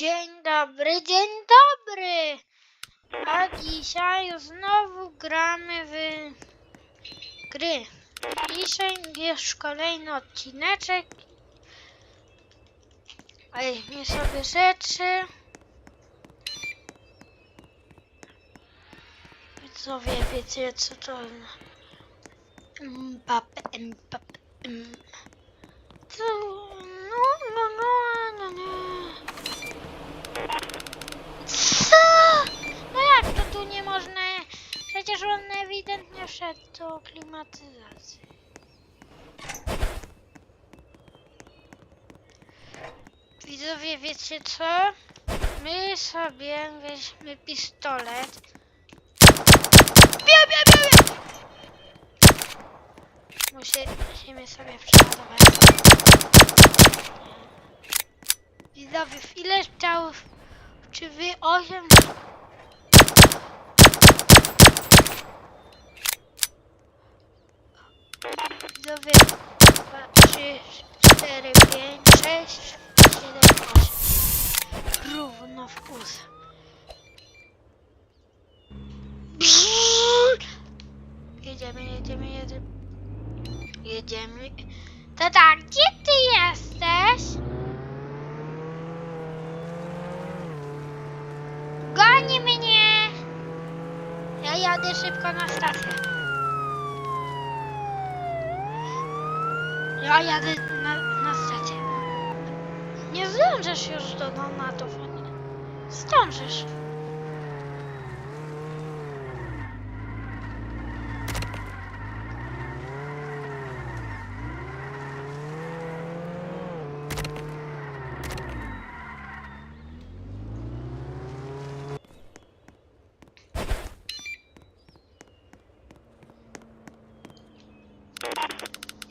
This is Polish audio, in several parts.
Dzień dobry, dzień dobry! A dzisiaj znowu gramy w gry. Dzisiaj jest kolejny odcineczek. Weźmy sobie rzeczy. Widzowie, wiecie co to... Mbappe, Mbappe, mm. Co? No, no, no, no, no. Co? No jak to tu nie można? Przecież on ewidentnie wszedł do klimatyzacji. Widzowie, wiecie co? My sobie weźmy pistolet. Biu, biu, biu! Musi- Musimy sobie przeładować. Widzowie, ile strzałów? Czy wy 8? Widzowie, 2, 3, 4, 5, 6, 7, 8. Równo w plus. Jedziemy, jedziemy, jedziemy. Jedziemy. Tata, gdzie ty jesteś? Goni mnie! Ja jadę szybko na stację. Ja jadę na, na stację. Nie zdążysz już do donatów. Zdążysz.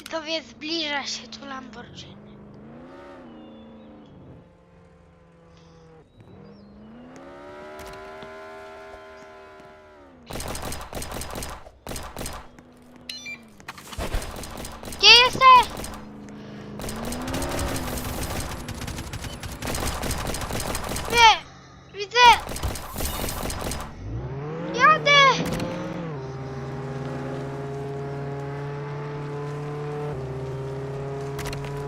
Widzowie, zbliża się tu Lamborghini. Gdzie jesteś? Nie, widzę. Jadę.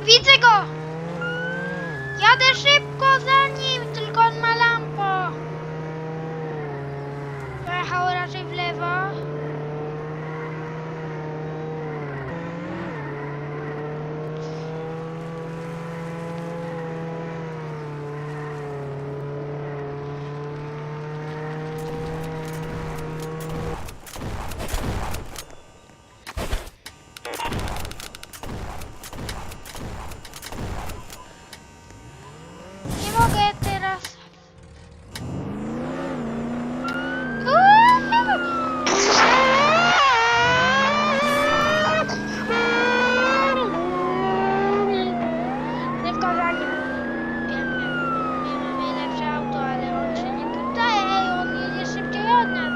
Widzę go! Jadę szybko za nim, tylko on ma lampo. Pojechał raczej w lewo. Nie mogę teraz. Szybko za nim. Wiem, wiem. My mamy lepsze auto, ale on się nie poddaje. Ej, on jedzie szybciej od nas.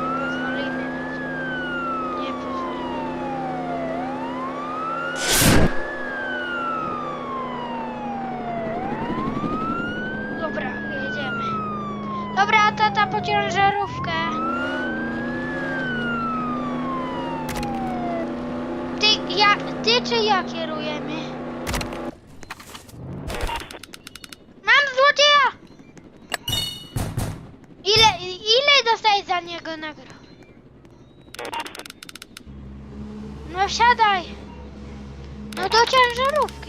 Nie pozwolimy na to. Nie pozwolimy. Dobra, jedziemy. Dobra, tata po ciężarówkę. Ty, ja, ty czy ja kierujemy? Mam złodzieja! Ile, ile dostajesz za niego nagrody? No wsiadaj. No do ciężarówki.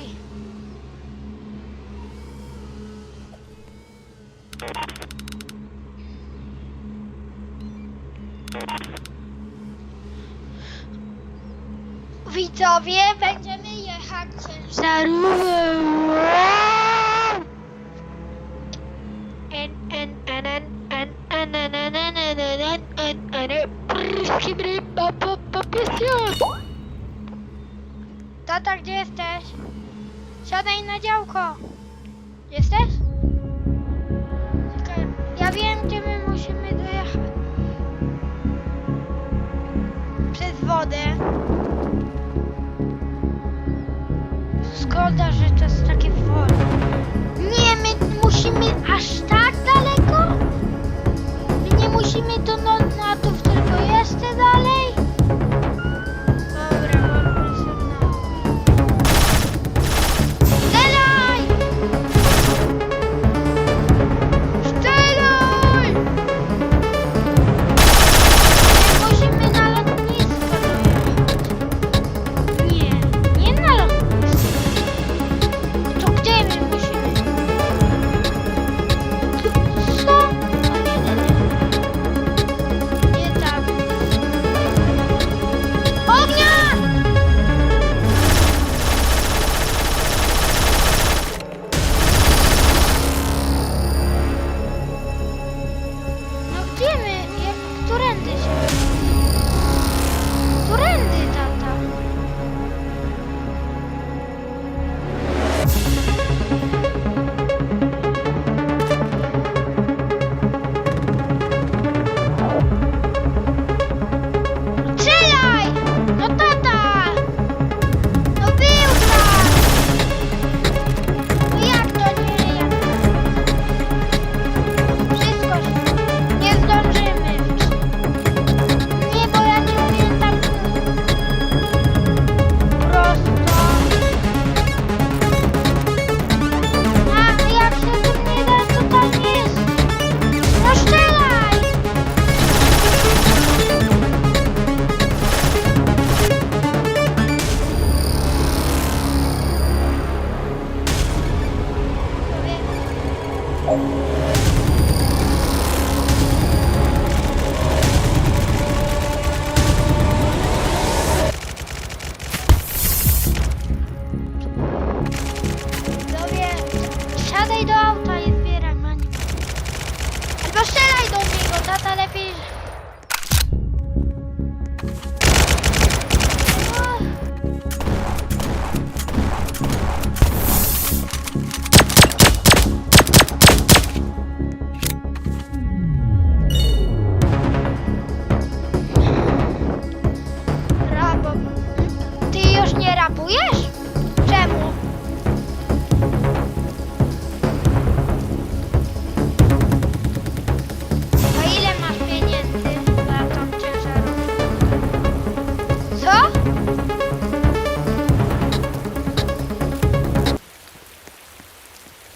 Pa, pa, pa, piesio. Tata, gdzie jesteś? Siadaj na działko. Jesteś? Czekaj, ja wiem, gdzie my musimy dojechać. Przez wodę. Jest takie wolne. Nie, my musimy aż tak daleko? My nie musimy do Nonatów, tylko jeszcze dalej?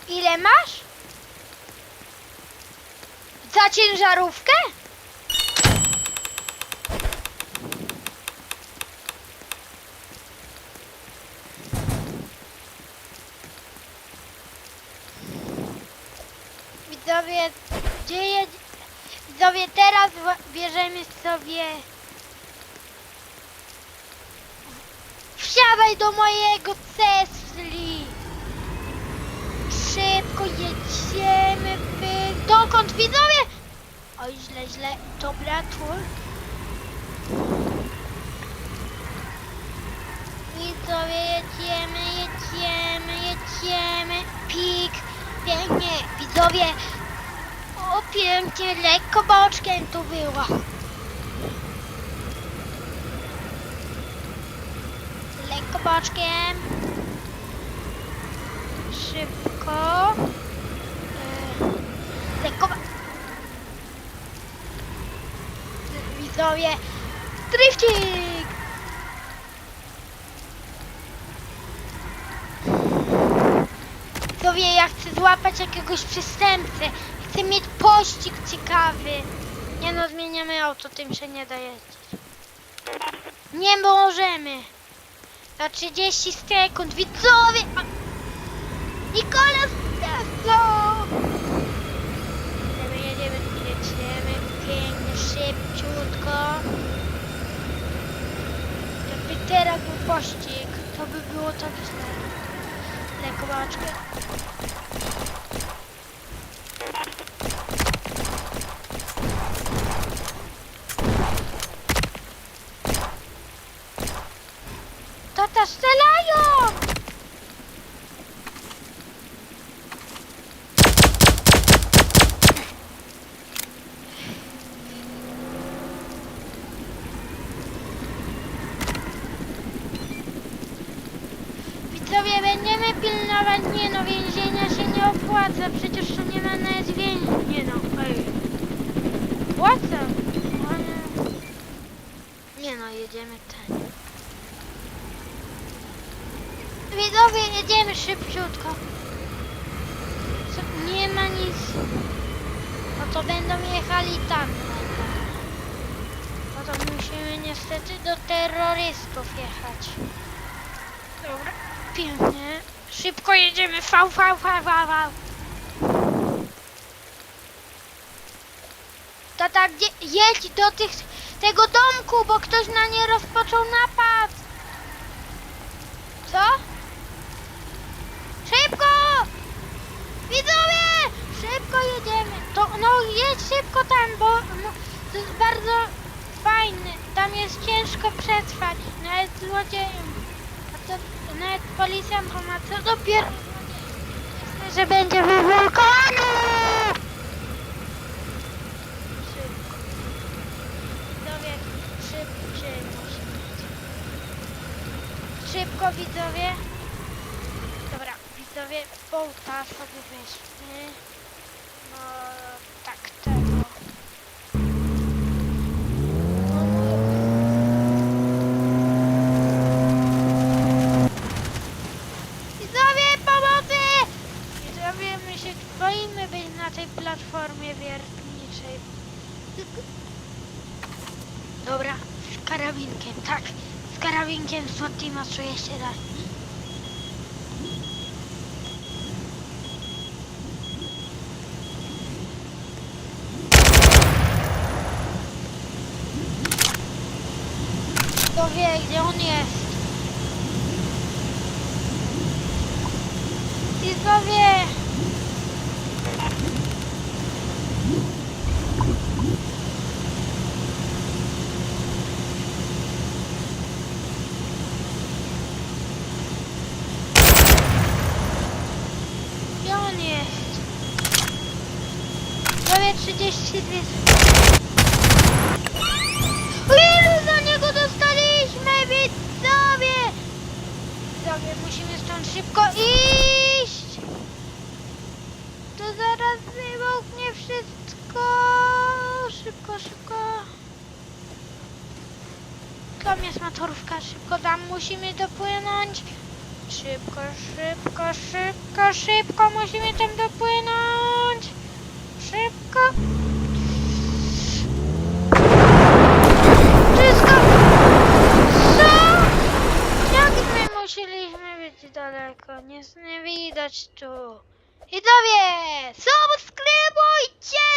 Ile masz? Za ciężarówkę? Widzowie, gdzie jedzie? Widzowie, teraz bierzemy sobie... Wsiadaj do mojego Cesli! Szybko jedziemy, wy... Dokąd, widzowie? Oj, źle, źle. Dobra, tu. Widzowie, jedziemy, jedziemy, jedziemy. Pik, pięknie. Widzowie, o pięknie, lekko boczkiem tu było. Lekko boczkiem. Szybko. Yy, Lekko. ba- Widzowie, drifting! Widzowie, ja chcę złapać jakiegoś przestępcę. Chcę mieć pościg ciekawy. Nie no, zmieniamy auto, tym się nie da jeździć. Nie możemy. Za 30 sekund, widzowie! A... Nikolas Tesla! Jedziemy, jedziemy, jedziemy, pięknie, szybciutko. Jakby teraz był pościg, to by było tak źle. Lekko baczkę. Tata, strzelają! Widzowie, będziemy pilnować. Nie no, więzienia się nie opłaca. Przecież tu nie ma nawet więzień. Nie no, ej. Opłaca. Ale... Nie no, jedziemy ten. Widzowie, jedziemy szybciutko. Co, nie ma nic. No to będą jechali tam. No to musimy niestety do terrorystów jechać. Dobra, Szybko jedziemy. Fał, fał, fał, fał, fał. Tata, gdzie, jedź do tych, tego domku, bo ktoś na nie rozpoczął napad. Co? Szybko! Widzowie! Szybko jedziemy. To, no jedź szybko tam, bo no, to jest bardzo fajny. Tam jest ciężko przetrwać. Nawet złodziejom. A to nawet policjantom, a co dopiero że będzie wywolkowany! Szybko. Widzowie, szybciej musimy. Szybko widzowie. Dobra, widzowie, bołta sobie weźmy. No, tak, tego. Widzowie, pomocy! Widzowie, my się boimy być na tej platformie wiertniczej. Dobra, z karabinkiem, tak. Z karabinkiem z Fatima czuję się raz. Kto wie, gdzie on jest? Widzowie! Gdzie on jest? Prawie 32 o Ilu za niego dostaliśmy, widzowie! Widzowie, musimy stąd szybko iść! To zaraz wybuchnie wszystko! Szybko, szybko! Tam jest motorówka, szybko tam musimy dopłynąć! Szybko, szybko, szybko, szybko musimy tam dopłynąć! Szybko. Wszystko. Co? Jak my musieliśmy być daleko? Nie, nie widać tu. Widzowie, subskrybujcie!